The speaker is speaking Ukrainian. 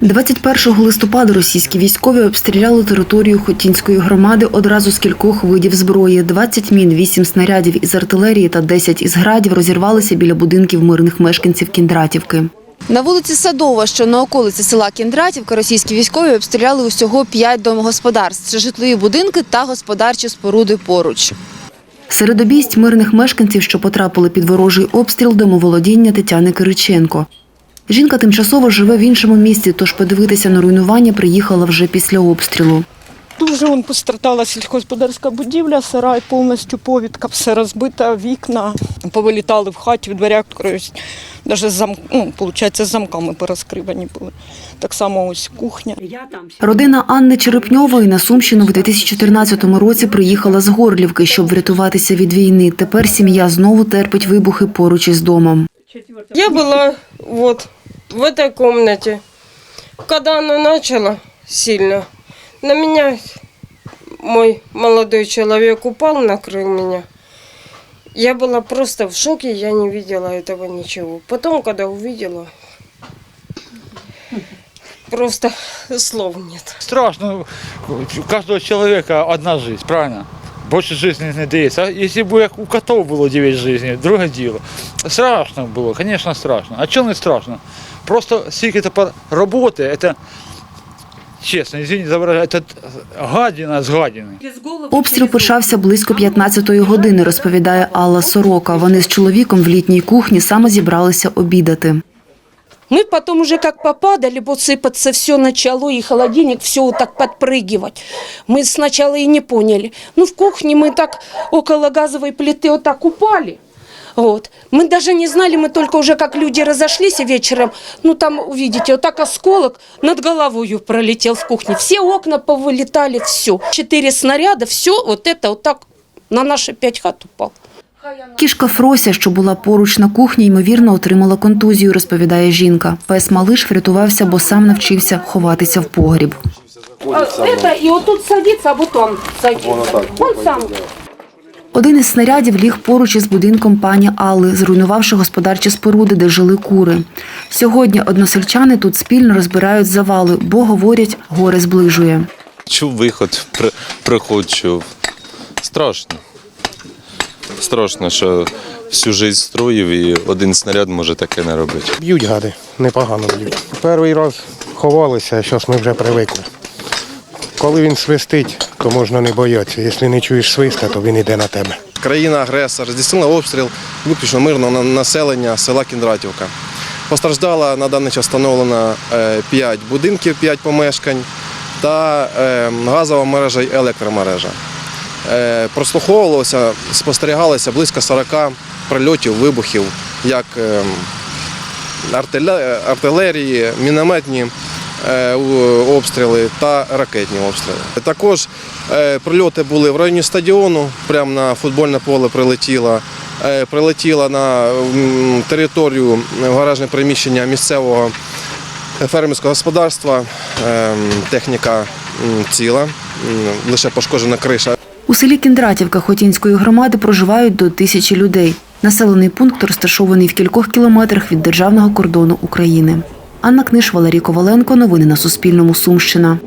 21 листопада російські військові обстріляли територію Хотінської громади одразу з кількох видів зброї. 20 мін, 8 снарядів із артилерії та 10 із градів розірвалися біля будинків мирних мешканців Кіндратівки. На вулиці Садова, що на околиці села Кіндратівка, російські військові обстріляли усього п'ять домогосподарств, це житлові будинки та господарчі споруди поруч. Серед обійсть мирних мешканців, що потрапили під ворожий обстріл домоволодіння Тетяни Кириченко. Жінка тимчасово живе в іншому місті, тож подивитися на руйнування приїхала вже після обстрілу. Дуже он пострадала сільськогосподарська будівля, сарай повністю повідка, все розбито, вікна повилітали в хаті, в дверях, навіть зам, ну, виходить, замками порозкривані були. Так само ось кухня. Родина Анни Черепньової на Сумщину в 2014 році приїхала з Горлівки, щоб врятуватися від війни. Тепер сім'я знову терпить вибухи поруч із домом. Я была вот в этой комнате. Когда она начала сильно, на меня мой молодой человек упал, накрыл меня. Я была просто в шоке, я не видела этого ничего. Потом, когда увидела, просто слов нет. Страшно. У каждого человека одна жизнь, правильно? Больше жизни не дається. А если бы як у котов було 9 жизней, друге діло. Страшно було, конечно, страшно. А чого не страшно? Просто скільки тепер роботи, это, чесно, извините за выражение, это гадина з гадини. Обстріл почався близько 15-ї години, розповідає Алла Сорока. Вони з чоловіком в літній кухні саме зібралися обідати. Мы потом уже как попадали, вот сыпаться все начало, и холодильник все вот так подпрыгивать. Мы сначала и не поняли. Ну, в кухне мы так около газовой плиты вот так упали. Вот. Мы даже не знали, мы только уже как люди разошлись вечером, ну там увидите, вот так осколок над головой пролетел в кухне. Все окна повылетали, все. Четыре снаряда, все вот это вот так на наши пять хат упал. Кішка Фрося, що була поруч на кухні, ймовірно, отримала контузію, розповідає жінка. Пес Малиш врятувався, бо сам навчився ховатися в погріб. А, это и вот тут садится, а. Он сам. Один із снарядів ліг поруч із будинком пані Алли, зруйнувавши господарчі споруди, де жили кури. Сьогодні односельчани тут спільно розбирають завали, бо, говорять, горе зближує. Чув виход, при, приходжу. Страшно. Страшно, що всю життя строїв і один снаряд може таке не робити. Б'ють гади, непогано б'ють. Перший раз ховалися, зараз ми вже привикли. Коли він свистить, то можна не боятися. Якщо не чуєш свиста, то він йде на тебе. Країна-агресор здійснила обстріл виключно мирного населення села Кіндратівка. Постраждало на даний час встановлено 5 будинків, 5 помешкань та е, газова мережа і електромережа. Е, Прослуховувалося, спостерігалося близько 40 прильотів, вибухів, як е, артилерії, мінометні е, обстріли та ракетні обстріли. Також е, прильоти були в районі стадіону, прямо на футбольне поле прилетіло. Прилетіло на територію гаражне приміщення місцевого фермерського господарства. Е, Техніка ціла, лише пошкоджена криша. Селі Кіндратівка Хотінської громади проживають до тисячі людей. Населений пункт розташований в кількох кілометрах від державного кордону України. Анна Книж, Валерій Коваленко. Новини на Суспільному. Сумщина.